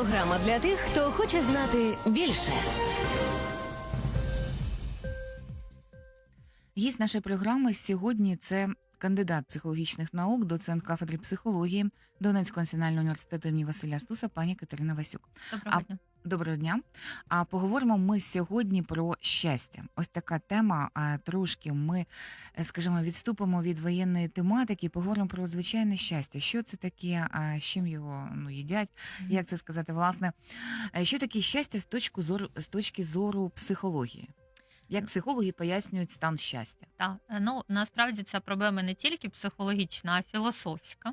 Програма для тих, хто хоче знати більше. Гість нашої програми сьогодні це кандидат психологічних наук, доцент кафедри психології Донецького національного університету імені Василя Стуса, пані Катерина Васюк. Доброго дня. Доброго дня. А поговоримо ми сьогодні про щастя. Ось така тема. Трошки ми, е, скажімо, відступимо від воєнної тематики, поговоримо про звичайне щастя. Що це таке, з чим його ну їдять? Як це сказати? Власне, Е, що таке щастя з точки зору з точки зору психології? Як психологи пояснюють стан щастя? Так, е, ну насправді ця проблема не тільки психологічна, а філософська.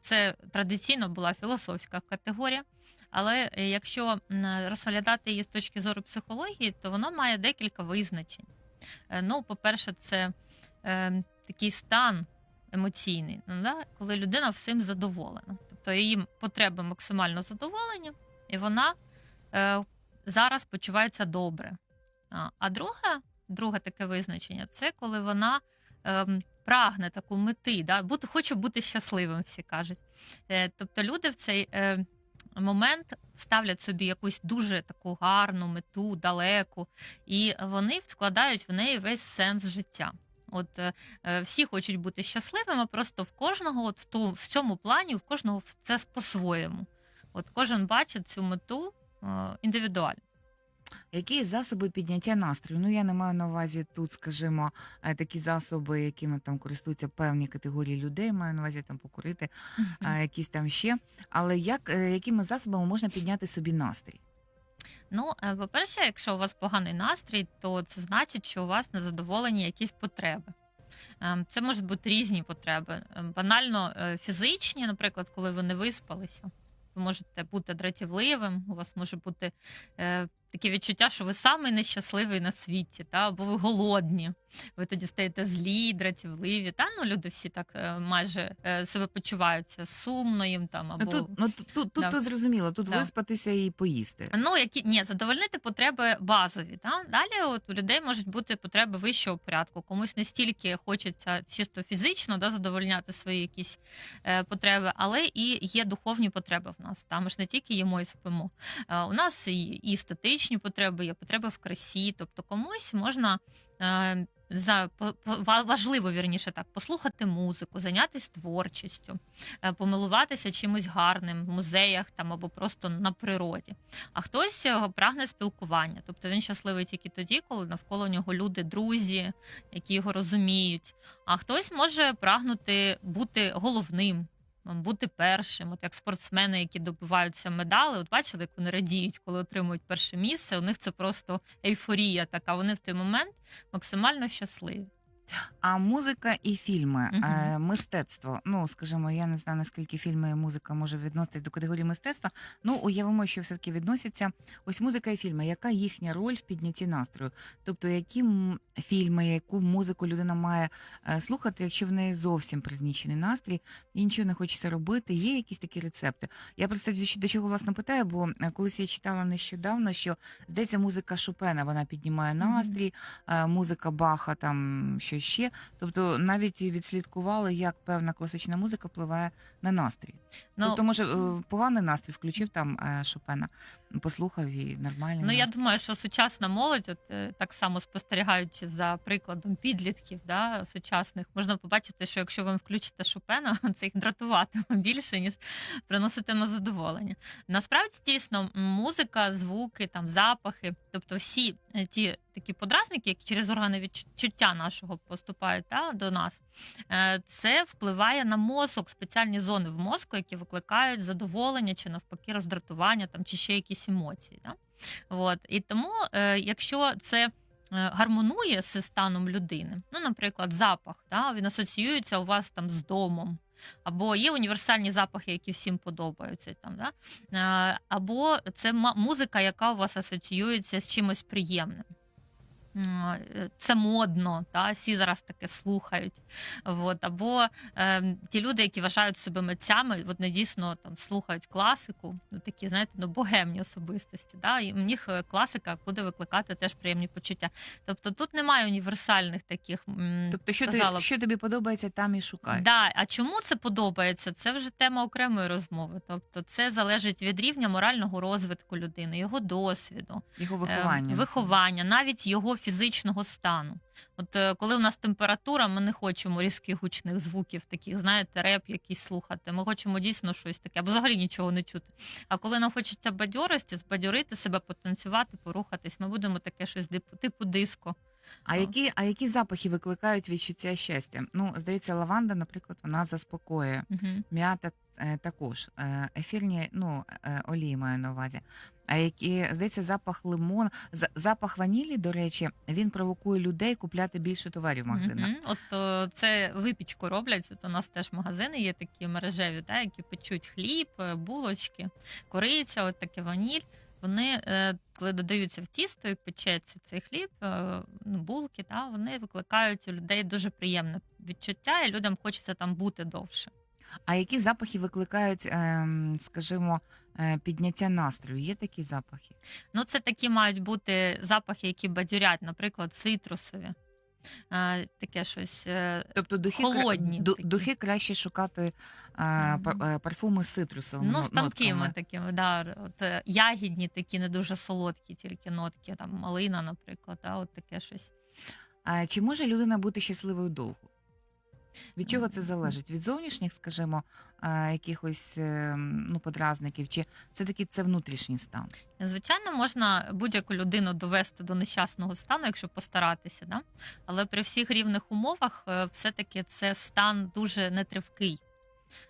Це традиційно була філософська категорія. Але е, якщо розглядати її з точки зору психології, то воно має декілька визначень. Е, Ну, по-перше, це е, такий стан емоційний, ну, да? коли людина всім задоволена. Тобто її потреби максимально задоволені, і вона е, зараз почувається добре. А, а друге, друге таке визначення це коли вона ем, прагне таку мети, да? бути, хоче бути щасливим, всі кажуть. Е, тобто люди в цей е, момент ставлять собі якусь дуже таку гарну мету, далеку, і вони вкладають в неї весь сенс життя. От е, е, всі хочуть бути щасливими, просто в кожного, от в, ту, в цьому плані, в кожного це по-своєму. От кожен бачить цю мету е, індивідуально. Які засоби підняття настрою? Ну я не маю на увазі тут, скажімо, е, такі засоби, якими там користуються певні категорії людей. Маю на увазі там покурити, а, якісь там ще. Але як е, якими засобами можна підняти собі настрій? Ну, е, по-перше, якщо у вас поганий настрій, то це значить, що у вас незадоволені якісь потреби. Ем, Це можуть бути різні потреби. Ем, Банально е, фізичні, наприклад, коли ви не виспалися, ви можете бути дратівливим, у вас може бути е, таке відчуття, що ви самий нещасливий на світі, та, або ви голодні. Ви тоді стаєте злі, дратівливі. Та? Ну, люди всі так е, майже е, себе почуваються сумно їм там, або Ну тут ну тут тут, тут Да. то зрозуміло, тут Да. виспатися і поїсти. Ну, які ні, задовольнити потреби базові. Та? Далі от, у людей можуть бути потреби вищого порядку. Комусь не стільки хочеться чисто фізично да, задовольняти свої якісь е, потреби, але і є духовні потреби в нас. Та? Ми ж не тільки їмо і спимо. Е, у нас і, і статичні потреби, є потреби в красі. Тобто комусь можна. Е, за важливо вірніше так послухати музику, зайнятися творчістю, е, помилуватися чимось гарним в музеях там або просто на природі. А хтось е, прагне спілкування, тобто він щасливий тільки тоді, коли навколо нього люди, друзі, які його розуміють. А хтось може прагнути бути головним. Бути першим, от як спортсмени, які добиваються медали, от бачили, як вони радіють, коли отримують перше місце. У них це просто ейфорія така. Вони в той момент максимально щасливі. А музика і фільми, Мгм. е, мистецтво. Ну скажімо, я не знаю наскільки фільми і музика може відноситись до категорії мистецтва. Ну уявимо, що все таки відносяться. Ось музика і фільми. Яка їхня роль в піднятті настрою? Тобто, які фільми, яку музику людина має е, слухати, якщо в неї зовсім пригнічений настрій і нічого не хочеться робити? Є якісь такі рецепти? Я просто до чого власне питаю, бо е, колись я читала нещодавно, що здається, музика Шопена вона піднімає настрій, е, музика Баха, там що ще. Тобто навіть відслідкували, як певна класична музика впливає на настрій. Ну, тобто, може, е, поганий настрій включив там е, Шопена, послухав і нормально. Ну я думаю, що сучасна молодь, от е, так само спостерігаючи за прикладом підлітків, да, сучасних, можна побачити, що якщо ви включите Шопена, це їх дратуватиме більше, ніж приноситиме задоволення. Насправді дійсно музика, звуки, там запахи, тобто всі е, ті такі подразники, які через органи відчуття нашого поступають та, до нас, е, це впливає на мозок, спеціальні зони в мозку, які викликають задоволення чи навпаки роздратування там, чи ще якісь емоції. Да? От. І тому, е, якщо це е, гармонує з станом людини, ну, наприклад, запах, да, він асоціюється у вас там з домом. Або є універсальні запахи, які всім подобаються, там, да? Е, або це музика, яка у вас асоціюється з чимось приємним. Е, це модно, та всі зараз таке слухають. От, або е, ті люди, які вважають себе митцями, вони дійсно там слухають класику, ну такі, знаєте, ну богемні особистості. Да? І в них е, класика буде викликати теж приємні почуття. Тобто тут немає універсальних таких. Тобто, що, сказала ти, що тобі подобається, там і шукай. Да, а чому це подобається? Це вже тема окремої розмови. Тобто, це залежить від рівня морального розвитку людини, його досвіду, Його е, виховання. виховання, навіть його фізичного стану. От е, коли у нас температура, ми не хочемо різких гучних звуків, таких, знаєте, реп якийсь слухати. Ми хочемо дійсно щось таке, або взагалі нічого не чути. А коли нам хочеться бадьорості, збадьорити себе, потанцювати, порухатись, ми будемо таке щось типу, типу диско. А які, а які запахи викликають відчуття щастя? Ну, здається, лаванда, наприклад, вона заспокоює. Угу. М'ята е, також. Е, ефірні ну, е, олії маю на увазі. А які, здається, запах лимон, за- запах ванілі, до речі, він провокує людей купляти більше товарів в магазинах. Мгм. От о, це випічку роблять. От у нас теж магазини є такі мережеві, та, які печуть хліб, е, булочки, кориця, от таке ваніль. Вони, е, коли додаються в тісто і печеться цей хліб, е, ну, булки, та, вони викликають у людей дуже приємне відчуття, і людям хочеться там бути довше. А які запахи викликають, ем, скажімо, е, підняття настрою? Є такі запахи? Ну, це такі мають бути запахи, які бадюрять, наприклад, цитрусові. Е, Таке щось е, Тобто духи, кра- Холодні ду- такі. духи краще шукати па- е, парфуми з цитрусовими Ну, з тонкими такими, да. От, е, ягідні, такі не дуже солодкі, тільки нотки, там малина, наприклад, да, от таке щось. А чи може людина бути щасливою довго? Від чого це залежить? Від зовнішніх, скажімо, е, якихось е, ну, подразників, чи все-таки це внутрішній стан? Звичайно, можна будь-яку людину довести до нещасного стану, якщо постаратися, да? але при всіх рівних умовах е, все-таки це стан дуже нетривкий.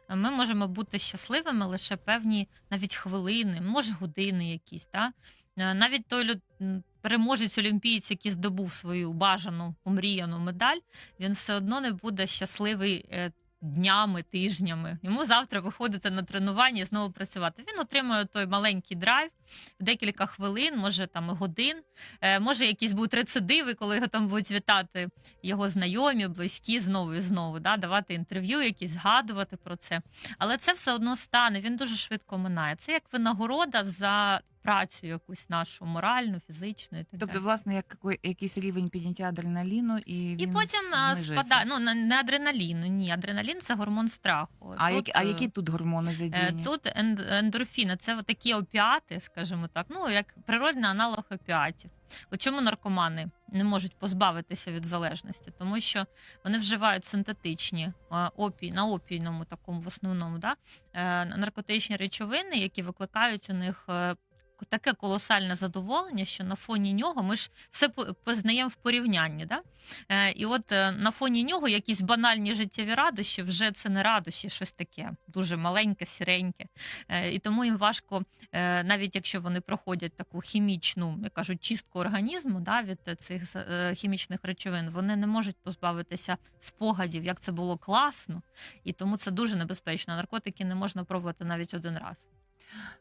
Ми можемо бути щасливими лише певні навіть хвилини, може години якісь. Да? Е, Навіть той люд- переможець олімпієць, який здобув свою бажану омріяну медаль, він все одно не буде щасливий е, днями, тижнями. Йому завтра виходити на тренування і знову працювати. Він отримує той маленький драйв декілька хвилин, може там годин. Е, Може, якісь будуть рецидиви, коли його там будуть вітати його знайомі, близькі знову і знову, да, давати інтерв'ю, якісь згадувати про це. Але це все одно стане. Він дуже швидко минає. Це як винагорода за працю якусь нашу моральну, фізичну і так Тобто, далі. власне, як який- якийсь рівень підняття адреналіну, і він І потім спадає. Ну не- адреналіну. Ні, адреналін це гормон страху. А, Тут, які, а е, які тут гормони Е, задіяні? Тут ен- ендорфіни це такі опіати, скажімо так, ну як природний аналог опіатів. От чому наркомани не можуть позбавитися від залежності? Тому що вони вживають синтетичні е, опій на опійному такому в основному, да? е, наркотичні речовини, які викликають у них. Таке колосальне задоволення, що на фоні нього ми ж все познаємо в порівнянні. Да? Е, і от е, на фоні нього якісь банальні життєві радощі вже це не радощі, щось таке дуже маленьке, сіреньке. Е, І тому їм важко, навіть якщо вони проходять таку хімічну, як кажуть, чистку організму да, від цих хімічних речовин, вони не можуть позбавитися спогадів, як це було класно, і тому це дуже небезпечно. Наркотики не можна пробувати навіть один раз.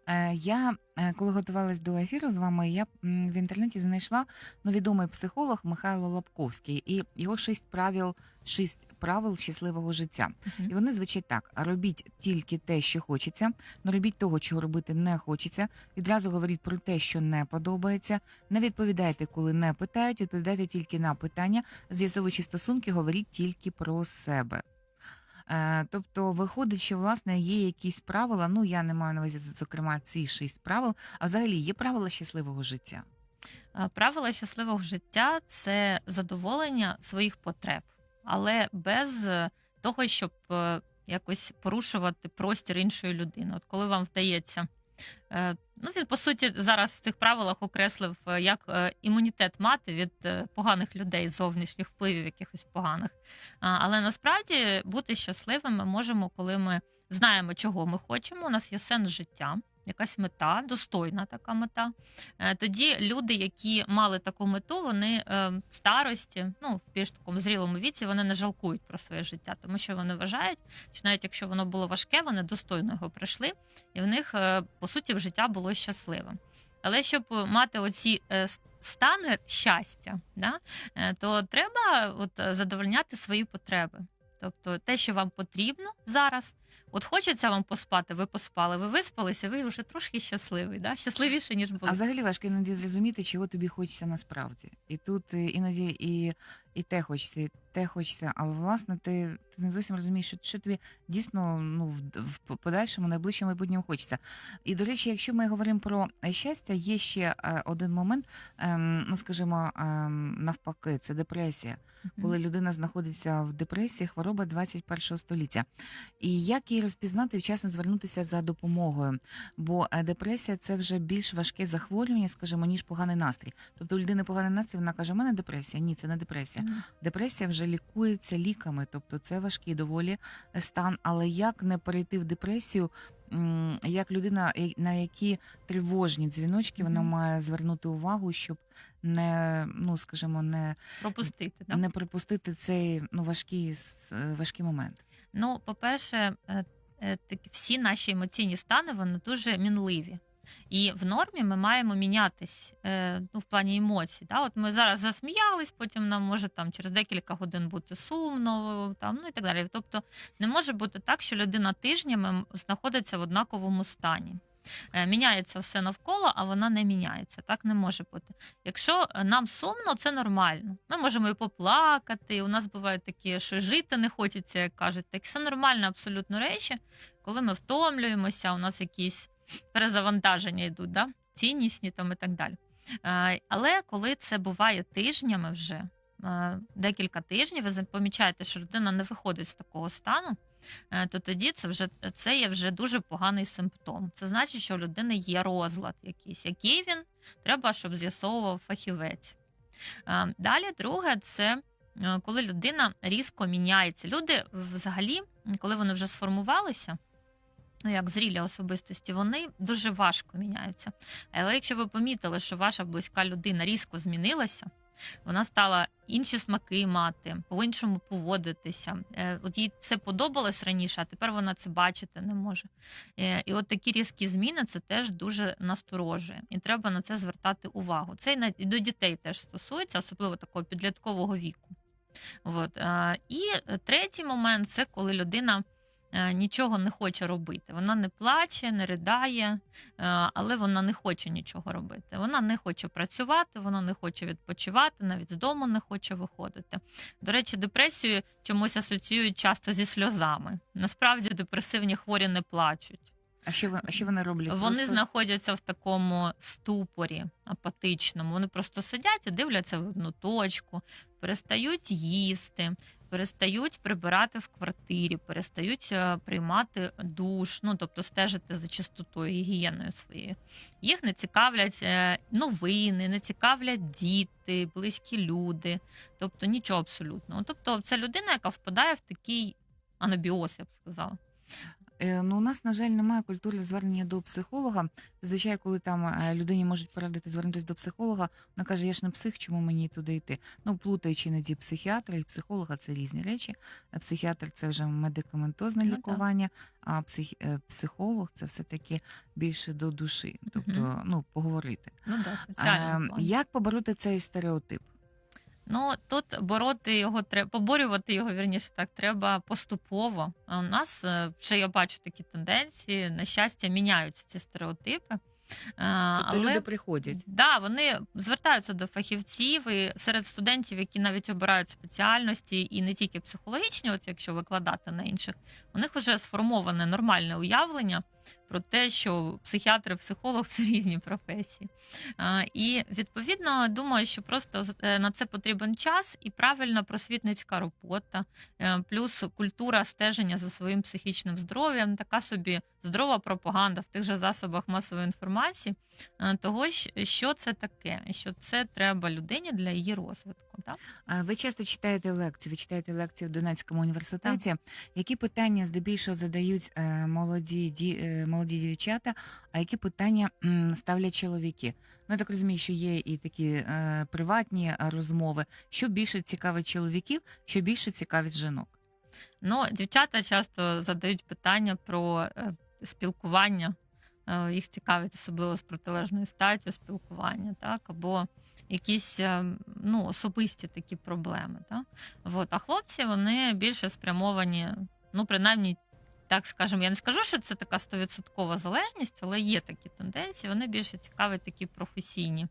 Е, Я, е, коли готувалась до ефіру з вами, я в інтернеті знайшла ну, відомий психолог Михайло Лапковський і його шість правил, шість правил щасливого життя. І вони звучать так: робіть тільки те, що хочеться, не робіть того, чого робити не хочеться. Відразу говоріть про те, що не подобається. Не відповідайте, коли не питають. Відповідайте тільки на питання. З'ясовуючи стосунки, говоріть тільки про себе. Е, Тобто виходить, що власне є якісь правила. Ну я не маю на увазі, зокрема, ці шість правил. А взагалі є правила щасливого життя. Е, Правила щасливого життя це задоволення своїх потреб, але без е, того, щоб якось порушувати простір іншої людини. От коли вам вдається. Е, Ну, він по суті зараз в цих правилах окреслив, е, як е, імунітет мати від поганих людей, зовнішніх впливів якихось поганих. Але насправді бути щасливими ми можемо, коли ми знаємо, чого ми хочемо. У нас є сенс життя, якась мета, достойна така мета. Е, Тоді люди, які мали таку мету, вони е, в старості, ну в більш такому зрілому віці, вони не жалкують про своє життя, тому що вони вважають, що навіть якщо воно було важке, вони достойно його пройшли, і в них е, по суті життя було щасливим. Але щоб мати оці с- стане щастя, да, то треба от, задовольняти свої потреби. Тобто те, що вам потрібно зараз. От хочеться вам поспати, ви поспали, ви виспалися, ви вже трошки щасливий, да? щасливіше, ніж були. А взагалі важко іноді зрозуміти, чого тобі хочеться насправді. І тут е, іноді і, і те хочеться, і те хочеться, але власне ти, ти не зовсім розумієш, що, що тобі дійсно ну, в, в подальшому, найближчому майбутньому хочеться. І до речі, якщо ми говоримо про е, щастя, є ще е, один момент, ем, ну скажімо, ем, навпаки, це депресія. Коли людина знаходиться в депресії, хвороба 21 століття. І як її розпізнати вчасно звернутися за допомогою? Бо е, депресія це вже більш важке захворювання, скажімо, ніж поганий настрій. Тобто у людини поганий настрій, вона каже: у мене депресія. Ні, це не депресія. Мгм. Депресія вже лікується ліками, тобто це важкий доволі е, стан. Але як не перейти в депресію? Як людина, я- на які тривожні дзвіночки вона має звернути увагу, щоб не ну скажімо, не Пропустити. Да? не припустити цей ну важкий е, важкий момент. Ну, по-перше, е, е, такі всі наші емоційні стани вони дуже мінливі. І в нормі ми маємо мінятись е, ну, в плані емоцій. Да? От ми зараз засміялись, потім нам може там через декілька годин бути сумно, там, ну і так далі. Тобто не може бути так, що людина тижнями знаходиться в однаковому стані. Е, Міняється все навколо, а вона не міняється. Так не може бути. Якщо е, нам сумно, це нормально. Ми можемо і поплакати. У нас бувають такі, що жити не хочеться, як кажуть. Так це нормальні абсолютно речі, коли ми втомлюємося, у нас якісь перезавантаження йдуть, да? ціннісні там і так далі. Е, Але коли це буває тижнями вже, е, декілька тижнів, ви помічаєте, що людина не виходить з такого стану, е, то тоді це вже це є вже дуже поганий симптом. Це значить, що у людини є розлад якийсь. Який він треба, щоб з'ясовував фахівець. Далі, друге, це коли людина різко міняється. Люди взагалі, коли вони вже сформувалися, ну як зрілі особистості, вони дуже важко міняються. Але якщо ви помітили, що ваша близька людина різко змінилася, вона стала інші смаки мати, по-іншому поводитися. Е, От їй це подобалось раніше, а тепер вона це бачити не може. Е, І от такі різкі зміни це теж дуже насторожує, і треба на це звертати увагу. Це і до дітей теж стосується, особливо такого підліткового віку. От. е, І третій момент це коли людина нічого не хоче робити. Вона не плаче, не ридає, е, але вона не хоче нічого робити. Вона не хоче працювати, вона не хоче відпочивати, навіть з дому не хоче виходити. До речі, депресію чомусь асоціюють часто зі сльозами. Насправді депресивні хворі не плачуть. А що а що вони роблять? Вони Просто- знаходяться в такому ступорі апатичному. Вони просто сидять і дивляться в одну точку, перестають їсти, перестають прибирати в квартирі, перестають е, приймати душ, ну тобто стежити за чистотою, гігієною своєю. Їх не цікавлять е, новини, не цікавлять діти, близькі люди, тобто нічого абсолютно. Тобто, це людина, яка впадає в такий анабіоз, я б сказала. Е, Ну, у нас, на жаль, немає культури звернення до психолога. Зазвичай, коли там е, людині можуть порадити звернутися до психолога, вона каже, я ж не псих, чому мені туди йти? Ну, плутаючи іноді психіатра і психолога, це різні речі. Е, Психіатр це вже медикаментозне Ну, так. лікування, а псих, психолог це все-таки більше до душі, тобто, ну, поговорити. Ну да, соціальний Е, план. Як побороти цей стереотип? Ну тут бороти його треба поборювати його вірніше так треба поступово. А У нас е, вже я бачу такі тенденції. На щастя, міняються ці стереотипи. Тобто люди приходять. Да, вони звертаються до фахівців і серед студентів, які навіть обирають спеціальності, і не тільки психологічні, от якщо викладати на інших, у них вже сформоване нормальне уявлення про те, що психіатр і психолог це різні професії. І відповідно думаю, що просто е, на це потрібен час і правильна просвітницька робота, е, плюс культура стеження за своїм психічним здоров'ям, така собі здорова пропаганда в тих же засобах масової інформації, е, того, що це таке, що це треба людині для її розвитку. Так? Ви часто читаєте лекції, ви читаєте лекції в Донецькому університеті. Які питання здебільшого задають е, молоді, ді, е, молоді дівчата, а які питання ставлять чоловіки? Ну, я так розумію, що є і такі е, приватні розмови. Що більше цікавить чоловіків, що більше цікавить жінок? Ну, дівчата часто задають питання про спілкування е, їх цікавить особливо з протилежною статтю спілкування, так, або якісь е, ну, особисті такі проблеми. Так? От. А хлопці вони більше спрямовані, ну, принаймні, так скажемо, я не скажу, що це така стовідсоткова залежність, але є такі тенденції. Вони більше цікаві такі професійні.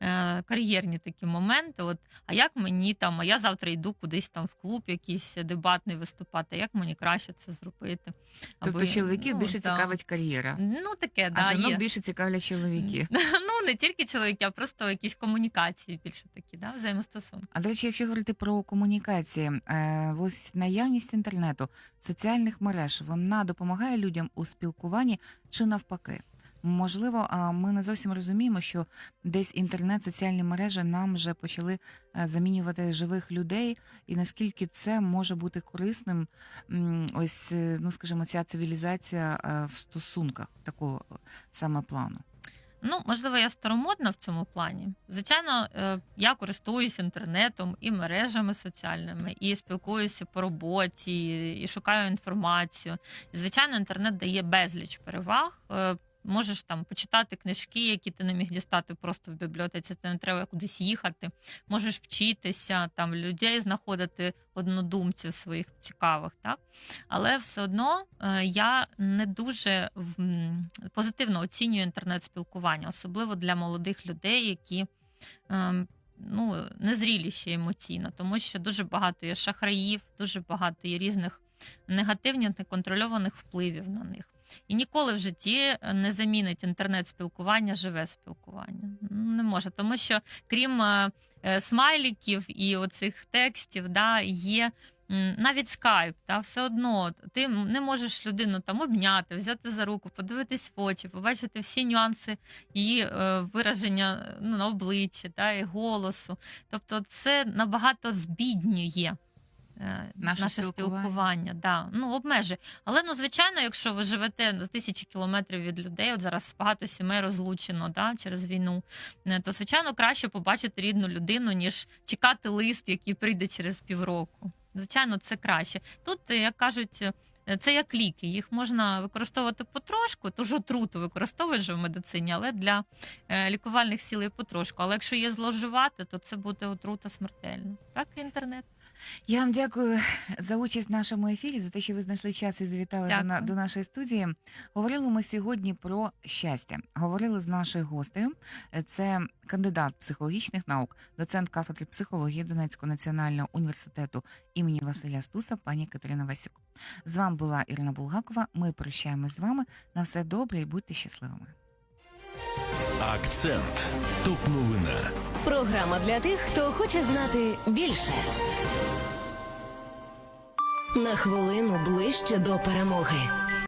Е, Кар'єрні такі моменти, от а як мені там, а я завтра йду кудись там в клуб, якийсь дебатний виступати, як мені краще це зробити? Тобто Аби, чоловіків ну, більше да. цікавить кар'єра, Ну таке, а да, жінок є. більше цікавлять чоловіки. Ну не тільки чоловіки, а просто якісь комунікації більше такі, да, взаємостосунки. А до речі, якщо говорити про комунікації, е, ось наявність інтернету, соціальних мереж, вона допомагає людям у спілкуванні чи навпаки? Можливо, ми не зовсім розуміємо, що десь інтернет, соціальні мережі нам вже почали е, замінювати живих людей, і наскільки це може бути корисним, ось е, ну скажімо, ця цивілізація е, в стосунках такого саме плану. Ну, можливо, я старомодна в цьому плані. Звичайно, я користуюсь інтернетом і мережами соціальними, і спілкуюся по роботі, і шукаю інформацію. Звичайно, інтернет дає безліч переваг. Можеш там почитати книжки, які ти не міг дістати просто в бібліотеці. Це не треба кудись їхати. Можеш вчитися, там людей знаходити однодумців своїх цікавих, так але все одно е, я не дуже позитивно оцінюю інтернет-спілкування, особливо для молодих людей, які ем, ну, незрілі ще емоційно, тому що дуже багато є шахраїв, дуже багато є різних негативних, неконтрольованих впливів на них. І ніколи в житті е, не замінить інтернет-спілкування живе спілкування. Не може, тому що крім е, е, смайліків і оцих текстів, да, є навіть скайп, та все одно ти не можеш людину там обняти, взяти за руку, подивитись в очі, побачити всі нюанси її е, вираження ну, на обличчі та і голосу. Тобто, це набагато збіднює. Е, Наше Наше, спілкування. спілкування, да. ну обмежує. Але ну звичайно, якщо ви живете за тисячі кілометрів від людей, от зараз багато сімей розлучено да, через війну, е, то звичайно краще побачити рідну людину, ніж чекати лист, який прийде через півроку. Звичайно, це краще. Тут, як кажуть, е, це як ліки. Їх можна використовувати потрошку, тож отруту використовують же в медицині, але для лікувальних цілей потрошку. Але якщо є зловживати, то це буде отрута смертельна. Так, інтернет. Я вам дякую за участь в нашому ефірі, за те, що ви знайшли час і завітали до, на- до нашої студії. Говорили ми сьогодні про щастя. Говорили з нашою гостею. Це кандидат психологічних наук, доцент кафедри психології Донецького національного університету імені Василя Стуса, пані Катерина Васюк. З вами була Ірина Булгакова. Ми прощаємось з вами. На все добре і будьте щасливими. Акцент. Топ новина. Програма для тих, хто хоче знати більше. На хвилину ближче до перемоги.